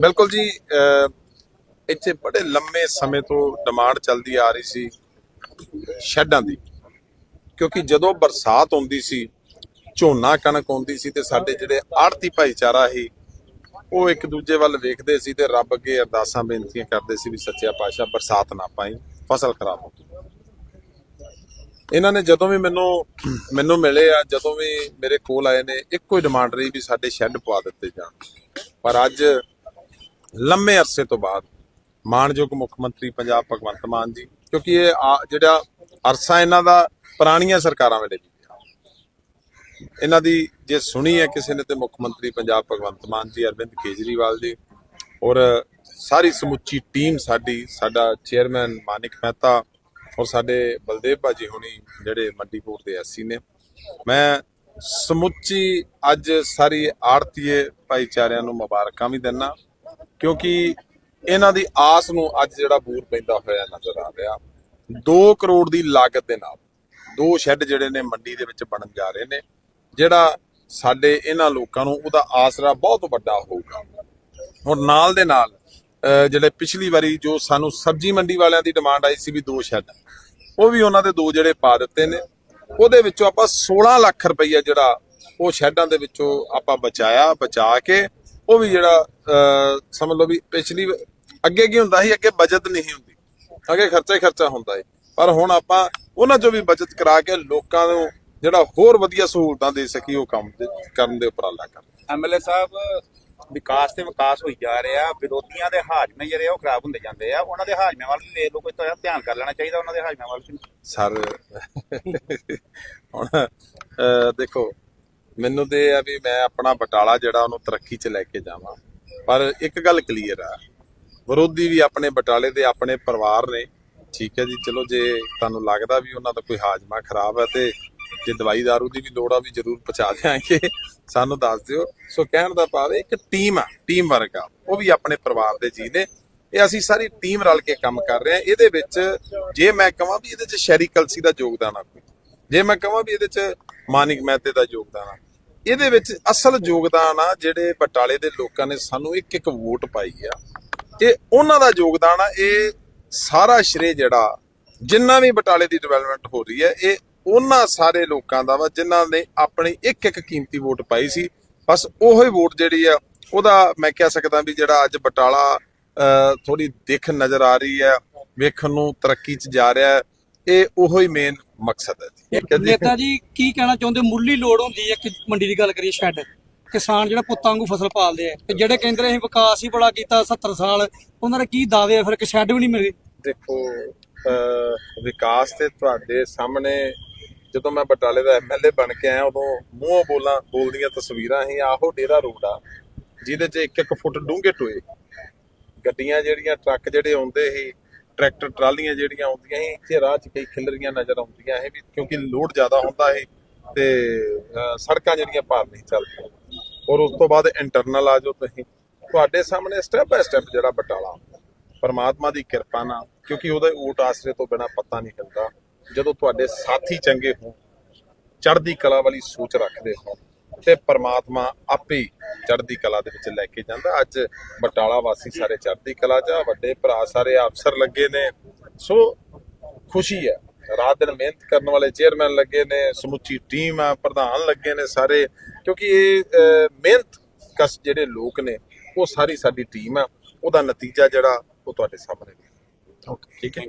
ਬਿਲਕੁਲ ਜੀ, ਅਹ, ਇੱਥੇ ਬੜੇ ਲੰਮੇ ਸਮੇਂ ਤੋਂ ਡਿਮਾਂਡ ਚੱਲਦੀ ਆ ਰਹੀ ਸੀ ਸ਼ੈੱਡਾਂ ਦੀ। ਕਿਉਂਕਿ ਜਦੋਂ ਬਰਸਾਤ ਆਉਂਦੀ ਸੀ, ਝੋਨਾ ਕਣਕ ਆਉਂਦੀ ਸੀ ਤੇ ਸਾਡੇ ਜਿਹੜੇ ਆੜਤੀ ਭਾਈਚਾਰਾ ਸੀ, ਉਹ ਇੱਕ ਦੂਜੇ ਵੱਲ ਵੇਖਦੇ ਸੀ ਤੇ ਰੱਬ ਅੱਗੇ ਅਰਦਾਸਾਂ, ਬੇਨਤੀਆਂ ਕਰਦੇ ਸੀ ਵੀ ਸੱਚਿਆ ਪਾਤਸ਼ਾਹ ਬਰਸਾਤ ਨਾ ਪਾਈ, ਫਸਲ ਖਰਾਬ ਹੋ ਗਈ। ਇਹਨਾਂ ਨੇ ਜਦੋਂ ਵੀ ਮੈਨੂੰ ਮੈਨੂੰ ਮਿਲੇ ਆ, ਜਦੋਂ ਵੀ ਮੇਰੇ ਕੋਲ ਆਏ ਨੇ, ਇੱਕੋ ਹੀ ਡਿਮਾਂਡ ਰਹੀ ਵੀ ਸਾਡੇ ਸ਼ੈੱਡ ਪਵਾ ਦਿੱਤੇ ਜਾਣ। ਪਰ ਅੱਜ ਲੰਮੇ ਅਰਸੇ ਤੋਂ ਬਾਅਦ ਮਾਨਯੋਗ ਮੁੱਖ ਮੰਤਰੀ ਪੰਜਾਬ ਭਗਵੰਤ ਮਾਨ ਜੀ, ਕਿਉਂਕਿ ਇਹ ਆ- ਜਿਹੜਾ ਅਰਸਾ ਇਹਨਾਂ ਦਾ ਪੁਰਾਣੀਆਂ ਸਰਕਾਰਾਂ ਵੇਲੇ ਵੀ ਰਿਹਾ। ਇਹਨਾਂ ਦੀ ਜੇ ਸੁਣੀ ਹੈ ਕਿਸੇ ਨੇ ਤੇ ਮੁੱਖ ਮੰਤਰੀ ਪੰਜਾਬ ਭਗਵੰਤ ਮਾਨ ਜੀ, ਅਰਵਿੰਦ ਕੇਜਰੀਵਾਲ ਜੀ ਔਰ ਸਾਰੀ ਸਮੁੱਚੀ ਟੀਮ ਸਾਡੀ, ਸਾਡਾ ਚੇਅਰਮੈਨ ਮਾਨਿਕ ਮਹਿਤਾ ਔਰ ਸਾਡੇ ਬਲਦੇਵ ਭਾਜੀ ਹੁਣੀ ਜਿਹੜੇ ਮੰਡੀਪੁਰ ਬੋਰਡ ਦੇ ਐਸਸੀ ਨੇ। ਮੈਂ ਸਮੁੱਚੀ ਅੱਜ ਸਾਰੀ ਆੜਤੀਏ ਭਾਈਚਾਰਿਆਂ ਨੂੰ ਮੁਬਾਰਕਾਂ ਵੀ ਦਿੰਦਾ। ਕਿਉਂਕਿ ਇਹਨਾਂ ਦੀ ਆਸ ਨੂੰ ਅੱਜ ਜਿਹੜਾ ਬੂਰ ਪੈਂਦਾ ਹੋਇਆ ਨਜ਼ਰ ਆ ਰਿਹਾ। 2 ਕਰੋੜ ਦੀ ਲਾਗਤ ਦੇ ਨਾਲ ਦੋ ਸ਼ੈੱਡ ਜਿਹੜੇ ਨੇ ਮੰਡੀ ਦੇ ਵਿੱਚ ਬਣਨ ਜਾ ਰਹੇ ਨੇ, ਜਿਹੜਾ ਸਾਡੇ ਇਹਨਾਂ ਲੋਕਾਂ ਨੂੰ ਉਹਦਾ ਆਸਰਾ ਬਹੁਤ ਵੱਡਾ ਹੋਊਗਾ। ਹੁਣ ਨਾਲ ਦੇ ਨਾਲ ਜਿਹੜੇ ਪਿਛਲੀ ਵਾਰੀ ਜੋ ਸਾਨੂੰ ਸਬਜ਼ੀ ਮੰਡੀ ਵਾਲਿਆਂ ਦੀ ਡਿਮਾਂਡ ਆਈ ਸੀ ਵੀ ਦੋ ਸ਼ੈੱਡ, ਉਹ ਵੀ ਉਹਨਾਂ ਦੇ ਦੋ ਜਿਹੜੇ ਪਾ ਦਿੱਤੇ ਨੇ। ਉਹਦੇ ਵਿੱਚੋਂ ਆਪਾਂ 16 ਲੱਖ ਰੁਪਈਆ ਜਿਹੜਾ ਉਹ ਸ਼ੈੱਡਾਂ ਦੇ ਵਿੱਚੋਂ ਆਪਾਂ ਬਚਾਇਆ, ਬਚਾ ਕੇ ਉਹ ਵੀ ਜਿਹੜਾ ਸਮਝ ਲਓ ਵੀ ਪਿਛਲੀ ਅੱਗੇ ਕੀ ਹੁੰਦਾ ਸੀ ਅੱਗੇ ਬਚਤ ਨਹੀਂ ਹੁੰਦੀ। ਅੱਗੇ ਖਰਚਾ ਹੀ ਖਰਚਾ ਹੁੰਦਾ ਹੈ ਪਰ ਹੁਣ ਆਪਾਂ ਉਹਨਾਂ ਚੋਂ ਵੀ ਬਚਤ ਕਰਾ ਕੇ ਲੋਕਾਂ ਨੂੰ ਜਿਹੜਾ ਹੋਰ ਵਧੀਆ ਸਹੂਲਤਾਂ ਦੇ ਸਕੀ ਉਹ ਕੰਮ ਕਰਨ ਦੇ ਉਪਰਾਲਾ ਕਰ ਐਮਐਲਏ ਸਾਹਿਬ ਵਿਕਾਸ ਤੇ ਵਿਕਾਸ ਹੋਈ ਜਾ ਰਿਹਾ। ਵਿਰੋਧੀਆਂ ਦੇ ਹਾਜ਼ਮੇ ਜਿਹੜੇ ਉਹ ਖਰਾਬ ਹੁੰਦੇ ਜਾਂਦੇ ਆ। ਉਹਨਾਂ ਦੇ ਹਾਜ਼ਮੇ ਵੱਲ ਵੀ ਵੇਖ ਲਓ ਕੋਈ ਤਾਂ ਧਿਆਨ ਕਰ ਲੈਣਾ ਚਾਹੀਦਾ ਉਹਨਾਂ ਦੇ ਹਾਜ਼ਮੇ ਵੱਲ ਵੀ। ਸਰ ਹੁਣ ਦੇਖੋ ਮੈਨੂੰ ਤੇ ਇਹ ਆ ਵੀ ਮੈਂ ਆਪਣਾ ਬਟਾਲਾ ਜਿਹੜਾ ਉਹਨੂੰ ਤਰੱਕੀ 'ਚ ਲੈ ਕੇ ਜਾਵਾਂ। ਪਰ ਇੱਕ ਗੱਲ ਕਲੀਅਰ ਆ, ਵਿਰੋਧੀ ਵੀ ਆਪਣੇ ਬਟਾਲੇ ਦੇ ਆਪਣੇ ਪਰਿਵਾਰ ਨੇ। ਠੀਕ ਹੈ ਜੀ, ਚਲੋ ਜੇ ਤੁਹਾਨੂੰ ਲੱਗਦਾ ਵੀ ਉਹਨਾਂ ਦਾ ਕੋਈ ਹਾਜ਼ਮਾ ਖਰਾਬ ਹੈ ਤੇ ਜੇ ਦਵਾਈ ਦਾਰੂ ਦੀ ਵੀ ਲੋੜ ਆ ਵੀ ਜ਼ਰੂਰ ਪਹੁੰਚਾ ਦਿਆਂਗੇ। ਸਾਨੂੰ ਦੱਸ ਦਿਓ। ਸੋ ਕਹਿਣ ਦਾ ਭਾਵ ਇੱਕ ਟੀਮ ਆ ਟੀਮ ਵਰਕ ਆ। ਉਹ ਵੀ ਆਪਣੇ ਪਰਿਵਾਰ ਦੇ ਜੀ ਨੇ। ਇਹ ਅਸੀਂ ਸਾਰੀ ਟੀਮ ਰਲ ਕੇ ਕੰਮ ਕਰ ਰਹੇ ਹਾਂ। ਇਹਦੇ ਵਿੱਚ ਜੇ ਮੈਂ ਕਹਾਂ ਵੀ ਇਹਦੇ ਚ ਸ਼ੈਰੀ ਕਲਸੀ ਦਾ ਯੋਗਦਾਨ ਆ ਕੋਈ। ਜੇ ਮੈਂ ਕਹਾਂ ਵੀ ਇਹਦੇ ਚ ਮਾਨਿਕ ਮਹਿਤੇ ਦਾ ਯੋਗਦਾਨ ਆ। ਇਹਦੇ ਵਿੱਚ ਅਸਲ ਯੋਗਦਾਨ ਆ ਜਿਹੜੇ ਬਟਾਲੇ ਦੇ ਲੋਕਾਂ ਨੇ ਸਾਨੂੰ ਇੱਕ ਇੱਕ ਵੋਟ ਪਾਈ ਆ। ਇਹ ਉਹਨਾਂ ਦਾ ਯੋਗਦਾਨ ਆ, ਇਹ ਸਾਰਾ ਸ਼੍ਰੇ ਜਿਹੜਾ, ਜਿੰਨਾ ਵੀ ਬਟਾਲੇ ਦੀ ਡਿਵੈਲਪਮੈਂਟ ਹੋ ਰਹੀ ਹੈ, ਇਹ ਉਹਨਾਂ ਸਾਰੇ ਲੋਕਾਂ ਦਾ ਵਾ, ਜਿਨ੍ਹਾਂ ਨੇ ਆਪਣੀ ਇੱਕ ਇੱਕ ਕੀਮਤੀ ਵੋਟ ਪਾਈ ਸੀ। ਬਸ ਉਹੀ ਵੋਟ ਜਿਹੜੀ ਆ, ਉਹਦਾ ਮੈਂ ਕਹਿ ਸਕਦਾ ਵੀ ਜਿਹੜਾ ਅੱਜ ਬਟਾਲਾ ਥੋੜੀ ਦਿੱਖ ਨਜ਼ਰ ਆ ਰਹੀ ਹੈ, ਵੇਖਣ ਨੂੰ ਤਰੱਕੀ 'ਚ ਜਾ ਰਿਹਾ ਇਹ ਇਹ ਹੀ ਮੇਨ ਮਕਸਦ ਹੈ ਜੀ। ਨੇਤਾ ਜੀ ਕੀ ਕਹਿਣਾ ਚਾਹੁੰਦੇ? ਮੁੱਢਲੀ ਲੋੜ ਹੁੰਦੀ ਹੈ ਕਿ ਮੰਡੀ ਦੀ ਗੱਲ ਕਰੀਏ ਸ਼ੈੱਡ। ਕਿਸਾਨ ਜਿਹੜਾ ਪੁੱਤਾਂ ਵਾਂਗੂ ਫਸਲ ਪਾਲਦੇ ਆ। ਤੇ ਜਿਹੜੇ ਕਹਿੰਦੇ ਅਸੀਂ ਵਿਕਾਸ ਹੀ ਬੜਾ ਕੀਤਾ 70 ਸਾਲ ਉਹਨਾਂ ਦੇ ਕੀ ਦਾਅਵੇ ਆ ਫਿਰ ਕਿ ਸ਼ੈੱਡ ਵੀ ਨਹੀਂ ਮਿਲੇ? ਦੇਖੋ ਵਿਕਾਸ ਤੇ ਤੁਹਾਡੇ ਸਾਹਮਣੇ ਜਦੋਂ ਮੈਂ ਬਟਾਲੇ ਦਾ ਐਮਐਲਏ ਬਣ ਕੇ ਆਇਆ ਉਦੋਂ ਮੂੰਹੋਂ ਬੋਲਾਂ ਬੋਲਦੀਆਂ ਤਸਵੀਰਾਂ ਹੀ ਆਹੋ ਡੇਰਾ ਰੋਡ ਆ ਜਿਹਦੇ 'ਚ ਇੱਕ ਇੱਕ ਫੁੱਟ ਡੂੰਘੇ ਟੋਏ। ਗੱਡੀਆਂ ਜਿਹੜੀਆਂ ਟਰੱਕ ਜਿਹੜੇ ਆਉਂਦੇ ਸੀ ਟਰੈਕਟਰ ਟਰਾਲੀਆਂ ਜਿਹੜੀਆਂ ਆਉਂਦੀਆਂ ਸੀ ਇੱਥੇ ਰਾਹ 'ਚ ਕਈ ਖਿਲਰੀਆਂ ਨਜ਼ਰ ਆਉਂਦੀਆਂ, ਇਹ ਵੀ ਕਿਉਂਕਿ ਲੋਡ ਜ਼ਿਆਦਾ ਹੁੰਦਾ ਹੈ ਤੇ ਸੜਕਾਂ ਜਿਹੜੀਆਂ ਭਾਰ ਨਹੀਂ ਚੱਲਦੀਆਂ। ਔਰ ਉਸ ਤੋਂ ਬਾਅਦ ਇੰਟਰਨਲ ਆ ਜਾਓ ਤੁਸੀਂ। ਤੁਹਾਡੇ ਸਾਹਮਣੇ ਸਟੈਪ ਬਾਈ ਸਟੈਪ ਜਿਹੜਾ ਬਟਾਲਾ ਪਰਮਾਤਮਾ ਦੀ ਕਿਰਪਾ ਨਾਲ, ਕਿਉਂਕਿ ਉਹਦੇ ਊਟ ਆਸਰੇ ਤੋਂ ਬਿਨਾ ਪਤਾ ਨਹੀਂ ਹਿਲਦਾ ਜਦੋਂ ਤੁਹਾਡੇ ਸਾਥੀ ਚੰਗੇ ਹੋਣ, ਚੜ੍ਹਦੀ ਕਲਾ ਵਾਲੀ ਸੋਚ ਰੱਖਦੇ ਹੋ ਤੇ ਪਰਮਾਤਮਾ ਆਪੇ ਚੜ੍ਹਦੀ ਕਲਾ ਦੇ ਵਿੱਚ ਲੈ ਕੇ ਜਾਂਦਾ। ਅੱਜ ਬਟਾਲਾ ਵਾਸੀ ਸਾਰੇ ਚੜ੍ਹਦੀ ਕਲਾ 'ਚ ਵੱਡੇ ਭਰਾ ਸਾਰੇ ਅਫਸਰ ਲੱਗੇ ਨੇ। ਸੋ ਖੁਸ਼ੀ ਹੈ। ਰਾਤ ਦਿਨ ਮਿਹਨਤ ਕਰਨ ਵਾਲੇ ਚੇਅਰਮੈਨ ਲੱਗੇ ਨੇ, ਸਮੁੱਚੀ ਟੀਮ ਆ, ਪ੍ਰਧਾਨ ਲੱਗੇ ਨੇ ਸਾਰੇ। ਕਿਉਂਕਿ ਇਹ ਮਿਹਨਤ ਕਸ ਜਿਹੜੇ ਲੋਕ ਨੇ, ਉਹ ਸਾਰੀ ਸਾਡੀ ਟੀਮ ਆ। ਉਹਦਾ ਨਤੀਜਾ ਜਿਹੜਾ ਉਹ ਤੁਹਾਡੇ ਸਾਹਮਣੇ ਠੀਕ ਹੈ।